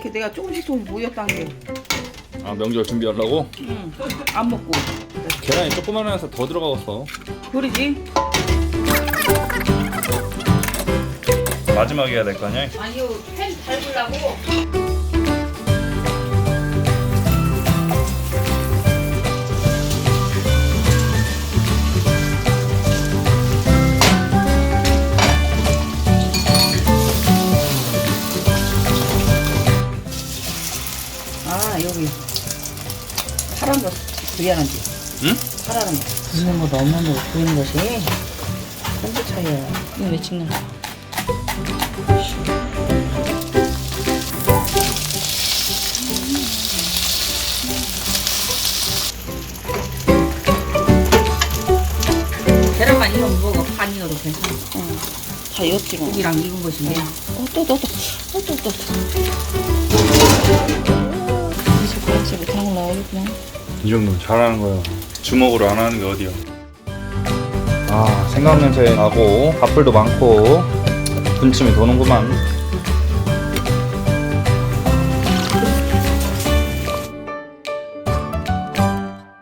내가 조금씩 조금씩 모였단 게. 아 명절 준비하려고? 응. 안 먹고. 계란이 조그만 해서 더 들어가겠어 그러지? 마지막에 해야 될 거 아니야? 아니요, 팬 달구려고. 아, 여기. 파란 거 미안한데. 응? 파란 거. 굽는 거 넣는 거 보이는 것이 한도 차이야. 이거 왜 찍는 거야? 계란만 익으면 먹어. 반 익어도 괜찮아. 다 익었지 뭐. 고기랑 익은 것인데. 어, 또, 또, 또. 어, 또, 또, 또. 그냥. 이 정도면 잘하는 거야 주먹으로 안 하는 게 어디야? 아 생각 냄새 나고 밥풀도 많고 군침이 도는구만